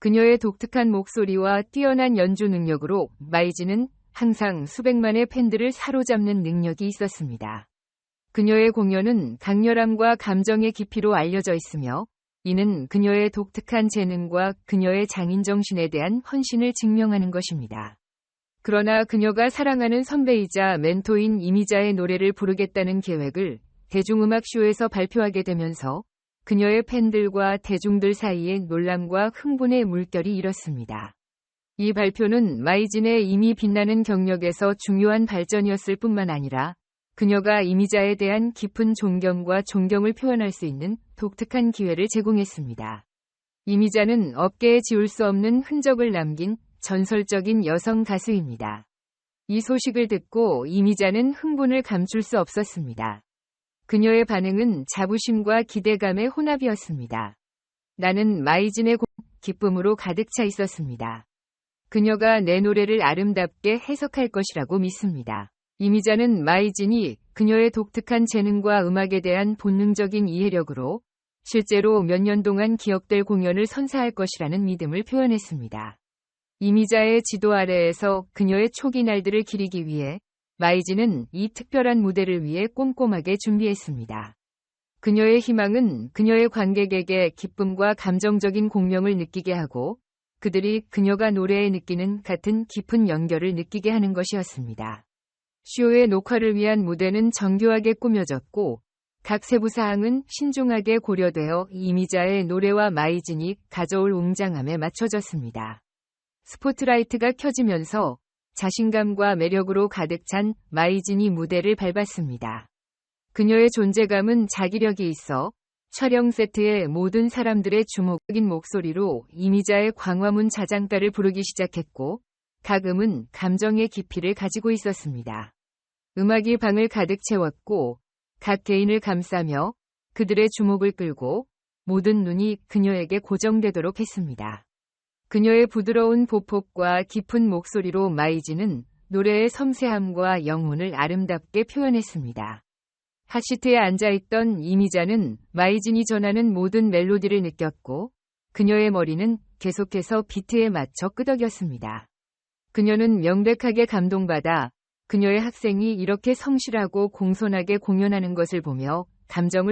그녀의 독특한 목소리와 뛰어난 연주 능력으로 마이지는 항상 수백만의 팬들을 사로잡는 능력이 있었습니다. 그녀의 공연은 강렬함과 감정의 깊이로 알려져 있으며 이는 그녀의 독특한 재능과 그녀의 장인정신에 대한 헌신을 증명하는 것입니다. 그러나 그녀가 사랑하는 선배이자 멘토인 이미자의 노래를 부르겠다는 계획을 대중음악쇼에서 발표하게 되면서 그녀의 팬들과 대중들 사이에 놀람과 흥분의 물결이 일었습니다. 이 발표는 마이진의 이미 빛나는 경력에서 중요한 발전이었을 뿐만 아니라 그녀가 이미자에 대한 깊은 존경과 존경을 표현할 수 있는 독특한 기회를 제공했습니다. 이미자는 업계에 지울 수 없는 흔적을 남긴 전설적인 여성 가수입니다. 이 소식을 듣고 이미자는 흥분을 감출 수 없었습니다. 그녀의 반응은 자부심과 기대감의 혼합이었습니다. 나는 마이진의 기쁨으로 가득 차 있었습니다. 그녀가 내 노래를 아름답게 해석할 것이라고 믿습니다. 이미자는 마이진이 그녀의 독특한 재능과 음악에 대한 본능적인 이해력으로 실제로 몇 년 동안 기억될 공연을 선사할 것이라는 믿음을 표현했습니다. 이미자의 지도 아래에서 그녀의 초기 날들을 기리기 위해 마이지는 이 특별한 무대를 위해 꼼꼼하게 준비했습니다. 그녀의 희망은 그녀의 관객에게 기쁨과 감정적인 공명을 느끼게 하고 그들이 그녀가 노래에 느끼는 같은 깊은 연결을 느끼게 하는 것이었습니다. 쇼의 녹화를 위한 무대는 정교하게 꾸며졌고 각 세부 사항은 신중하게 고려되어 이미자의 노래와 마이진이 가져올 웅장함에 맞춰졌습니다. 스포트라이트가 켜지면서 자신감과 매력으로 가득 찬 마이진이 무대를 밟았습니다. 그녀의 존재감은 자기력이 있어 촬영 세트의 모든 사람들의 주목적인 목소리로 이미자의 광화문 자장가를 부르기 시작했고 각 음은 감정의 깊이를 가지고 있었습니다. 음악이 방을 가득 채웠고 각 개인을 감싸며 그들의 주목을 끌고 모든 눈이 그녀에게 고정되도록 했습니다. 그녀의 부드러운 보폭과 깊은 목소리로 마이지는 노래의 섬세함과 영혼을 아름답게 표현했습니다. 핫시트에 앉아있던 이미자는 마이진이 전하는 모든 멜로디를 느꼈고 그녀의 머리는 계속해서 비트에 맞춰 끄덕였습니다. 그녀는 명백하게 감동받아 그녀의 학생이 이렇게 성실하고 공손하게 공연하는 것을 보며 감정을